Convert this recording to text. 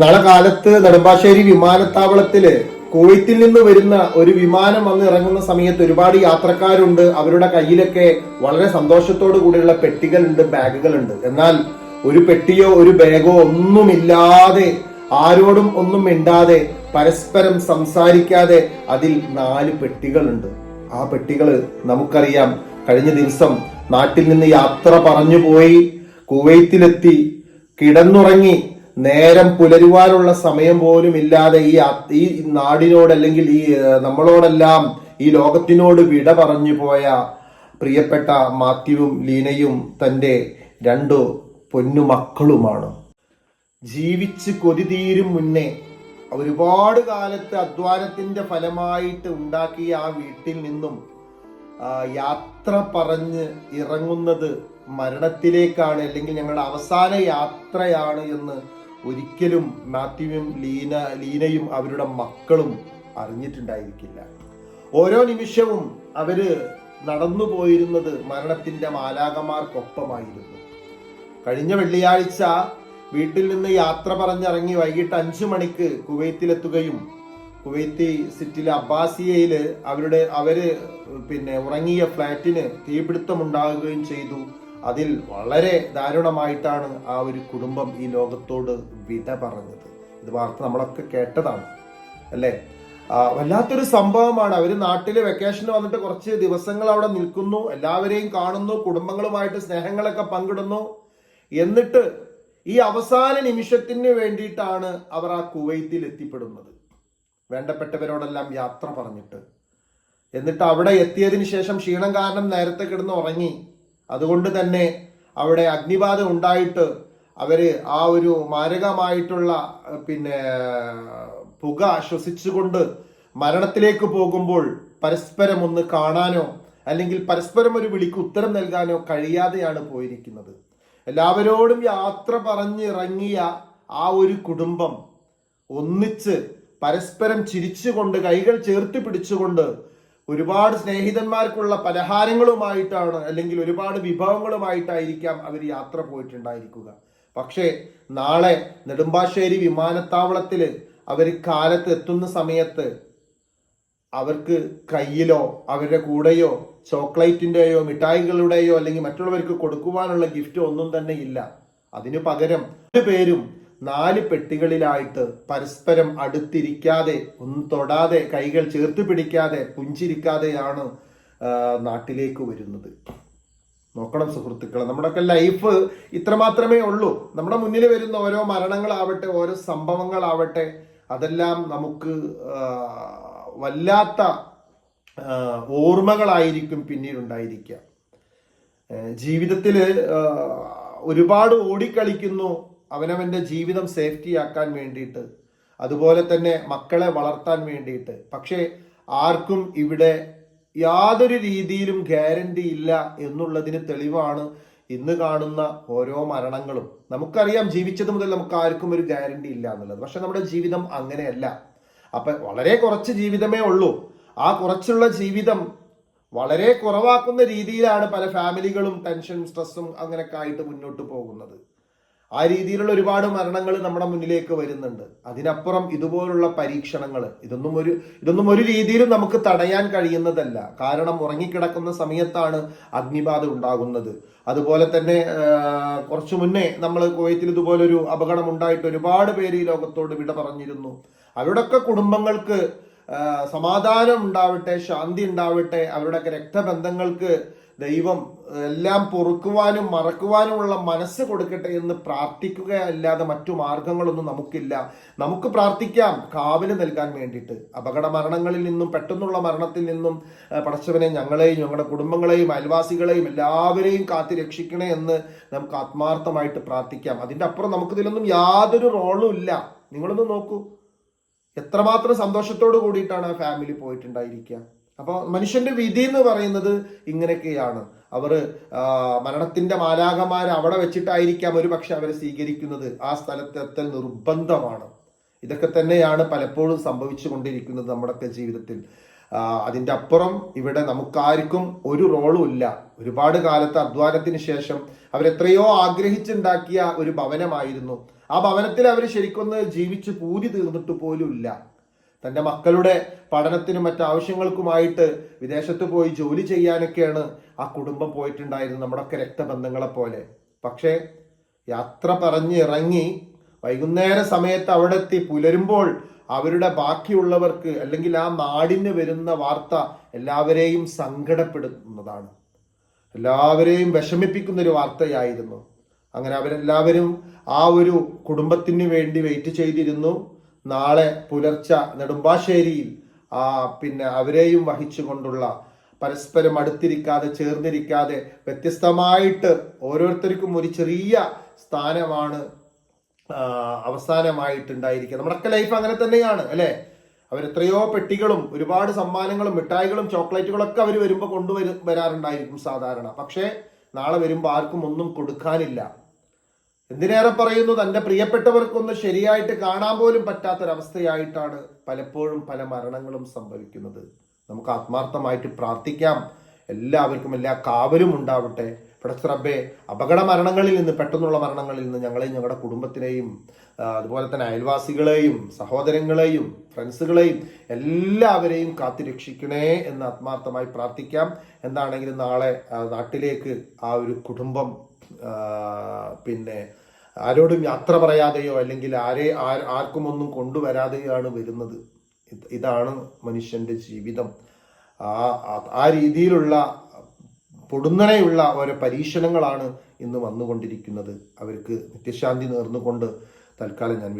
നാളെ കാലത്ത് നെടുമ്പാശ്ശേരി വിമാനത്താവളത്തിൽ കുവൈത്തിൽ നിന്ന് വരുന്ന ഒരു വിമാനം വന്ന് ഇറങ്ങുന്ന സമയത്ത് ഒരുപാട് യാത്രക്കാരുണ്ട്. അവരുടെ കയ്യിലൊക്കെ വളരെ സന്തോഷത്തോടു കൂടിയുള്ള പെട്ടികളുണ്ട് ബാഗുകളുണ്ട്. എന്നാൽ ഒരു പെട്ടിയോ ഒരു ബാഗോ ഒന്നുമില്ലാതെ ആരോടും ഒന്നും മിണ്ടാതെ പരസ്പരം സംസാരിക്കാതെ അതിൽ നാല് പെട്ടികളുണ്ട്. ആ പെട്ടികൾ നമുക്കറിയാം കഴിഞ്ഞ ദിവസം നാട്ടിൽ നിന്ന് യാത്ര പറഞ്ഞു പോയി കുവൈത്തിലെത്തി കിടന്നുറങ്ങി നേരം പുലരുവാനുള്ള സമയം പോലും ഇല്ലാതെ ഈ ഈ നാടിനോട് അല്ലെങ്കിൽ ഈ നമ്മളോടെല്ലാം ഈ ലോകത്തിനോട് വിട പറഞ്ഞു പോയ പ്രിയപ്പെട്ട മാത്യുവും ലീനയും തന്റെ രണ്ടു പൊന്നുമക്കളുമാണ് ജീവിച്ച് കൊതി തീരും മുന്നേ ഒരുപാട് കാലത്ത് അധ്വാനത്തിന്റെ ഫലമായിട്ട് ഉണ്ടാക്കിയ ആ വീട്ടിൽ നിന്നും യാത്ര പറഞ്ഞ് ഇറങ്ങുന്നത് മരണത്തിലേക്കാണ് അല്ലെങ്കിൽ ഞങ്ങളുടെ അവസാന യാത്രയാണ് എന്ന് ഒരിക്കലും മാത്യുവും ലീന ലീനയും അവരുടെ മക്കളും അറിഞ്ഞിട്ടുണ്ടായിരിക്കില്ല. ഓരോ നിമിഷവും അവർ നടന്നു പോയിരുന്നത് മരണത്തിന്റെ മാലാകമാർക്കൊപ്പമായിരുന്നു കഴിഞ്ഞ വെള്ളിയാഴ്ച വീട്ടിൽ നിന്ന് യാത്ര പറഞ്ഞിറങ്ങി വൈകിട്ട് അഞ്ചു മണിക്ക് കുവൈത്തിലെത്തുകയും കുവൈത്തി സിറ്റിയിലെ അബ്ബാസിയയിൽ അവരുടെ അവർ പിന്നെ ഉറങ്ങിയ ഫ്ലാറ്റിന് തീപിടുത്തമുണ്ടാകുകയും ചെയ്തു. അതിൽ വളരെ ദാരുണമായിട്ടാണ് ആ ഒരു കുടുംബം ഈ ലോകത്തോട് വിട പറഞ്ഞത്. ഇത് വാർത്ത നമ്മളൊക്കെ കേട്ടതാണ് അല്ലേ? വല്ലാത്തൊരു സംഭവമാണ്. അവർ നാട്ടിൽ വെക്കേഷന് വന്നിട്ട് കുറച്ച് ദിവസങ്ങൾ അവിടെ നിൽക്കുന്നു എല്ലാവരെയും കാണുന്നു കുടുംബങ്ങളുമായിട്ട് സ്നേഹങ്ങളൊക്കെ പങ്കിടുന്നു. എന്നിട്ട് ഈ അവസാന നിമിഷത്തിന് വേണ്ടിയിട്ടാണ് അവർ ആ കുവൈത്തിൽ എത്തിപ്പെടുന്നത്. വേണ്ടപ്പെട്ടവരോടെല്ലാം യാത്ര പറഞ്ഞിട്ട്. എന്നിട്ട് അവിടെ എത്തിയതിന് ശേഷം ക്ഷീണം കാരണം നേരത്തെ കിടന്ന് ഉറങ്ങി. അതുകൊണ്ട് തന്നെ അവിടെ അഗ്നിബാധ ഉണ്ടായിട്ട് അവർ ആ ഒരു മാരകമായിട്ടുള്ള പിന്നെ പുക ശ്വസിച്ചുകൊണ്ട് മരണത്തിലേക്ക് പോകുമ്പോൾ പരസ്പരം ഒന്ന് കാണാനോ അല്ലെങ്കിൽ പരസ്പരം ഒരു വിളിക്ക് ഉത്തരം നൽകാനോ കഴിയാതെയാണ് പോയിരിക്കുന്നത്. എല്ലാവരോടും യാത്ര പറഞ്ഞിറങ്ങിയ ആ ഒരു കുടുംബം ഒന്നിച്ച് പരസ്പരം ചിരിച്ചുകൊണ്ട് കൈകൾ ചേർത്ത് പിടിച്ചുകൊണ്ട് ഒരുപാട് സ്നേഹിതന്മാർക്കുള്ള പലഹാരങ്ങളുമായിട്ടാണ് അല്ലെങ്കിൽ ഒരുപാട് വിഭവങ്ങളുമായിട്ടായിരിക്കാം അവർ യാത്ര പോയിട്ടുണ്ടായിരിക്കുക. പക്ഷേ നാളെ നെടുമ്പാശ്ശേരി വിമാനത്താവളത്തിൽ അവർ കാലത്ത് എത്തുന്ന സമയത്ത് അവർക്ക് കയ്യിലോ അവരുടെ കൂടെയോ ചോക്ലേറ്റിന്റെയോ മിഠായികളുടെയോ അല്ലെങ്കിൽ മറ്റുള്ളവർക്ക് കൊടുക്കുവാനുള്ള ഗിഫ്റ്റ് ഒന്നും തന്നെ ഇല്ല. അതിനു പകരം പേരും നാല് പെട്ടികളിലായിട്ട് പരസ്പരം അടുത്തിരിക്കാതെ ഒന്നും തൊടാതെ കൈകൾ ചേർത്ത് പിടിക്കാതെ പുഞ്ചിരിക്കാതെയാണ് നാട്ടിലേക്ക് വരുന്നത്. നോക്കണം സുഹൃത്തുക്കളെ നമ്മുടെയൊക്കെ ലൈഫ് ഇത്രമാത്രമേ ഉള്ളൂ. നമ്മുടെ മുന്നിൽ വരുന്ന ഓരോ മരണങ്ങളാവട്ടെ ഓരോ സംഭവങ്ങളാവട്ടെ അതെല്ലാം നമുക്ക് വല്ലാത്ത ഓർമ്മകളായിരിക്കും പിന്നീടുണ്ടായിരിക്കുക ജീവിതത്തിൽ ഒരുപാട് ഓടിക്കളിക്കുന്നു. അവനവന്റെ ജീവിതം സേഫ്റ്റി ആക്കാൻ വേണ്ടിയിട്ട് അതുപോലെ തന്നെ മക്കളെ വളർത്താൻ വേണ്ടിയിട്ട്. പക്ഷേ ആർക്കും ഇവിടെ യാതൊരു രീതിയിലും ഗ്യാരണ്ടി ഇല്ല എന്നുള്ളതിന് തെളിവാണ് ഇന്ന് കാണുന്ന ഓരോ മരണങ്ങളും. നമുക്കറിയാം ജീവിച്ചത് മുതൽ നമുക്ക് ആർക്കും ഒരു ഗ്യാരണ്ടി ഇല്ല എന്നുള്ളത്. പക്ഷെ നമ്മുടെ ജീവിതം അങ്ങനെയല്ല. അപ്പൊ വളരെ കുറച്ച് ജീവിതമേ ഉള്ളൂ. ആ കുറച്ചുള്ള ജീവിതം വളരെ കുറവാക്കുന്ന രീതിയിലാണ് പല ഫാമിലികളും ടെൻഷനും സ്ട്രെസ്സും അങ്ങനെയൊക്കെ ആയിട്ട് മുന്നോട്ട് പോകുന്നത്. ആ രീതിയിലുള്ള ഒരുപാട് മരണങ്ങൾ നമ്മുടെ മുന്നിലേക്ക് വരുന്നുണ്ട്. അതിനപ്പുറം ഇതുപോലുള്ള പരീക്ഷണങ്ങൾ ഇതൊന്നും ഒരു ഇതൊന്നും ഒരു രീതിയിലും നമുക്ക് തടയാൻ കഴിയുന്നതല്ല. കാരണം ഉറങ്ങിക്കിടക്കുന്ന സമയത്താണ് അഗ്നിബാധ ഉണ്ടാകുന്നത്. അതുപോലെ തന്നെ കുറച്ചു മുന്നേ നമ്മൾ കുവൈത്തിൽ ഇതുപോലൊരു അപകടം ഉണ്ടായിട്ട് ഒരുപാട് പേര് ഈ ലോകത്തോട് വിട പറഞ്ഞിരുന്നു. അവരുടെയൊക്കെ കുടുംബങ്ങൾക്ക് സമാധാനം ഉണ്ടാവട്ടെ ശാന്തി ഉണ്ടാവട്ടെ അവരുടെയൊക്കെ രക്തബന്ധങ്ങൾക്ക് ദൈവം എല്ലാം പൊറുക്കുവാനും മറക്കുവാനുമുള്ള മനസ്സ് കൊടുക്കട്ടെ എന്ന് പ്രാർത്ഥിക്കുകയല്ലാതെ മറ്റു മാർഗങ്ങളൊന്നും നമുക്കില്ല. നമുക്ക് പ്രാർത്ഥിക്കാം കാവൽ നൽകാൻ വേണ്ടിയിട്ട്. അപകട മരണങ്ങളിൽ നിന്നും പെട്ടെന്നുള്ള മരണത്തിൽ നിന്നും പടച്ചവനെ ഞങ്ങളെയും ഞങ്ങളുടെ കുടുംബങ്ങളെയും അയൽവാസികളെയും എല്ലാവരെയും കാത്തി രക്ഷിക്കണേ എന്ന് നമുക്ക് ആത്മാർത്ഥമായിട്ട് പ്രാർത്ഥിക്കാം. അതിന്റെ അപ്പുറം നമുക്കിതിലൊന്നും യാതൊരു റോളും ഇല്ല. നിങ്ങളൊന്ന് നോക്കൂ. എത്രമാത്രം സന്തോഷത്തോട് കൂടിയിട്ടാണ് ആ ഫാമിലി പോയിട്ടുണ്ടായിരിക്കുക. അപ്പോൾ മനുഷ്യന്റെ വിധി എന്ന് പറയുന്നത് ഇങ്ങനെയൊക്കെയാണ്. അവർ മരണത്തിന്റെ മാലാകമാർ അവിടെ വെച്ചിട്ടായിരിക്കാം ഒരു പക്ഷെ അവരെ സ്വീകരിക്കുന്നത്. ആ സ്ഥലത്തെത്തൽ നിർബന്ധമാണ്. ഇതൊക്കെ തന്നെയാണ് പലപ്പോഴും സംഭവിച്ചു കൊണ്ടിരിക്കുന്നത് നമ്മുടെയൊക്കെ ജീവിതത്തിൽ. അതിന്റെ അപ്പുറം ഇവിടെ നമുക്കാർക്കും ഒരു റോളും ഇല്ല. ഒരുപാട് കാലത്തെ അധ്വാനത്തിന് ശേഷം അവരെത്രയോ ആഗ്രഹിച്ചുണ്ടാക്കിയ ഒരു ഭവനമായിരുന്നു. ആ ഭവനത്തിൽ അവർ ശരിക്കൊന്ന് ജീവിച്ച് പൂതി തീർന്നിട്ട് പോലും ഇല്ല. തന്റെ മക്കളുടെ പഠനത്തിനും മറ്റാവശ്യങ്ങൾക്കുമായിട്ട് വിദേശത്ത് പോയി ജോലി ചെയ്യാനൊക്കെയാണ് ആ കുടുംബം പോയിട്ടുണ്ടായിരുന്നത് നമ്മുടെയൊക്കെ രക്തബന്ധങ്ങളെ പോലെ. പക്ഷേ യാത്ര പറഞ്ഞ് ഇറങ്ങി വൈകുന്നേര സമയത്ത് അവിടെ എത്തി പുലരുമ്പോൾ അവരുടെ ബാക്കിയുള്ളവർക്ക് അല്ലെങ്കിൽ ആ നാടിന് വരുന്ന വാർത്ത എല്ലാവരെയും സങ്കടപ്പെടുത്തുന്നതാണ്. എല്ലാവരെയും വിഷമിപ്പിക്കുന്ന ഒരു വാർത്തയായിരുന്നു. അങ്ങനെ അവരെല്ലാവരും ആ ഒരു കുടുംബത്തിന് വേണ്ടി വെയിറ്റ് ചെയ്തിരുന്നു. നാളെ പുലർച്ച നെടുമ്പാശ്ശേരിയിൽ ആ പിന്നെ അവരെയും വഹിച്ചുകൊണ്ടുള്ള പരസ്പരം അടുത്തിരിക്കാതെ ചേർന്നിരിക്കാതെ വ്യത്യസ്തമായിട്ട് ഓരോരുത്തർക്കും ഒരു ചെറിയ സ്ഥാനമാണ് അവസാനമായിട്ടുണ്ടായിരിക്കുക നമ്മുടെയൊക്കെ ലൈഫ് അങ്ങനെ തന്നെയാണ് അല്ലേ? അവരെത്രയോ പെട്ടികളും ഒരുപാട് സമ്മാനങ്ങളും മിഠായികളും ചോക്ലേറ്റുകളും ഒക്കെ അവർ വരുമ്പോൾ കൊണ്ടുവരു വരാറുണ്ടായിരിക്കും സാധാരണ. പക്ഷേ നാളെ വരുമ്പോൾ ആർക്കും ഒന്നും കൊടുക്കാനില്ല. എന്തിനേറെ പറയുന്നു? തന്റെ പ്രിയപ്പെട്ടവർക്കൊന്ന് ശരിയായിട്ട് കാണാൻ പോലും പറ്റാത്തൊരവസ്ഥയായിട്ടാണ് പലപ്പോഴും പല മരണങ്ങളും സംഭവിക്കുന്നത്. നമുക്ക് ആത്മാർത്ഥമായിട്ട് പ്രാർത്ഥിക്കാം. എല്ലാവർക്കും എല്ലാ കാവലും ഉണ്ടാവട്ടെ. പടച്ചറബെ അപകട മരണങ്ങളിൽ നിന്ന് പെട്ടെന്നുള്ള മരണങ്ങളിൽ നിന്ന് ഞങ്ങളെയും ഞങ്ങളുടെ കുടുംബത്തിനെയും അതുപോലെ തന്നെ അയൽവാസികളെയും സഹോദരങ്ങളെയും ഫ്രണ്ട്സുകളെയും എല്ലാവരെയും കാത്തുരക്ഷിക്കണേ എന്ന് ആത്മാർത്ഥമായി പ്രാർത്ഥിക്കാം. എന്താണെങ്കിലും നാളെ നാട്ടിലേക്ക് ആ ഒരു കുടുംബം പിന്നെ ആരോടും യാത്ര പറയാതെയോ അല്ലെങ്കിൽ ആരെ ആർ- ആർക്കും ഒന്നും കൊണ്ടുവരാതെയോ ആണ് വരുന്നത് ഇതാണ് മനുഷ്യന്റെ ജീവിതം. ആ- ആ രീതിയിലുള്ള പൊടുന്നനെയുള്ള ഓരോ പരീക്ഷണങ്ങളാണ് ഇന്ന് വന്നുകൊണ്ടിരിക്കുന്നത്. അവർക്ക് നിത്യശാന്തി നേർന്നുകൊണ്ട് തൽക്കാലം ഞാൻ